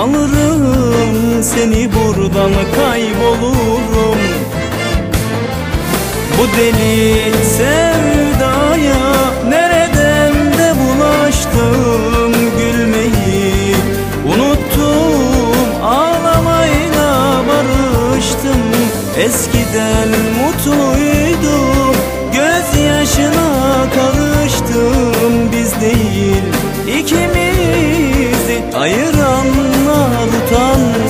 Alırım seni buradan kaybolurum. Bu deli sevdaya nereden de bulaştım gülmeyi. Unuttum ağlamayla barıştım. Eskiden mutluydum gözyaşına karıştım. Biz değil ikimizi ayıranlar utansın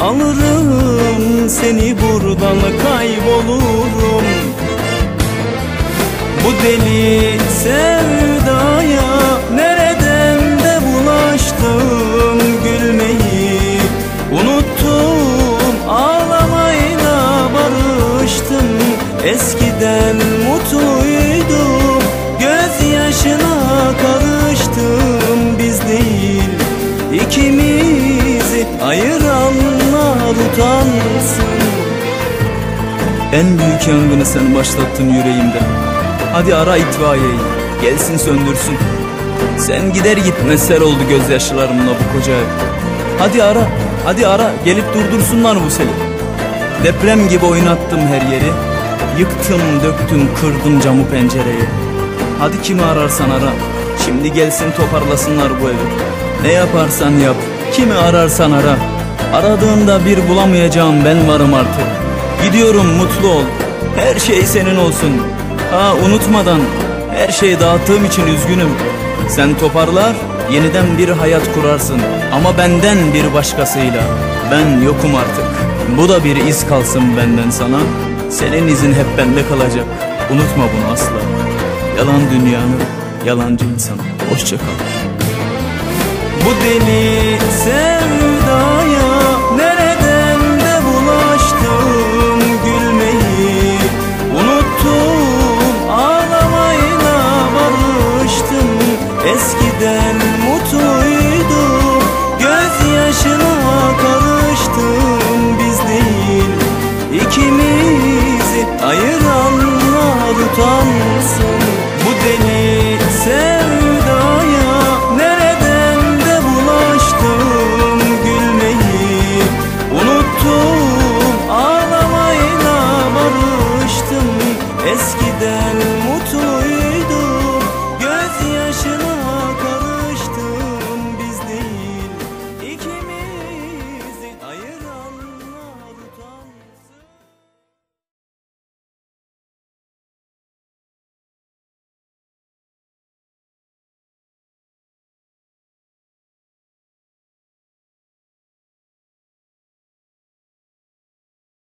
Alırım seni buradan kaybolurum. Bu deli sevdaya nereden de bulaştım gülmeyi. Unuttum ağlamayla barıştım. Eskiden En büyük yangını sen başlattın yüreğimde. Hadi ara itfaiyeyi gelsin söndürsün. Sen gider gitmez sel oldu gözyaşlarımla bu koca ev. Hadi ara hadi ara gelip durdursunlar bu seli. Deprem gibi oynattım her yeri. Yıktım döktüm kırdım camı pencereyi. Hadi kimi ararsan ara Şimdi gelsin toparlasınlar bu evi. Ne yaparsan yap Kimi ararsan ara. Aradığında bir bulamayacağım ben varım artık Gidiyorum mutlu ol. Her şey senin olsun. Ha unutmadan. Her şeyi dağıttığım için üzgünüm. Sen toparlar Yeniden bir hayat kurarsın. Ama benden bir başkasıyla. Ben yokum artık. Bu da bir iz kalsın benden sana. Senin izin hep bende kalacak. Unutma bunu asla. Yalan dünyanın Yalancı insan Hoşça kal. Bu deli sevdaya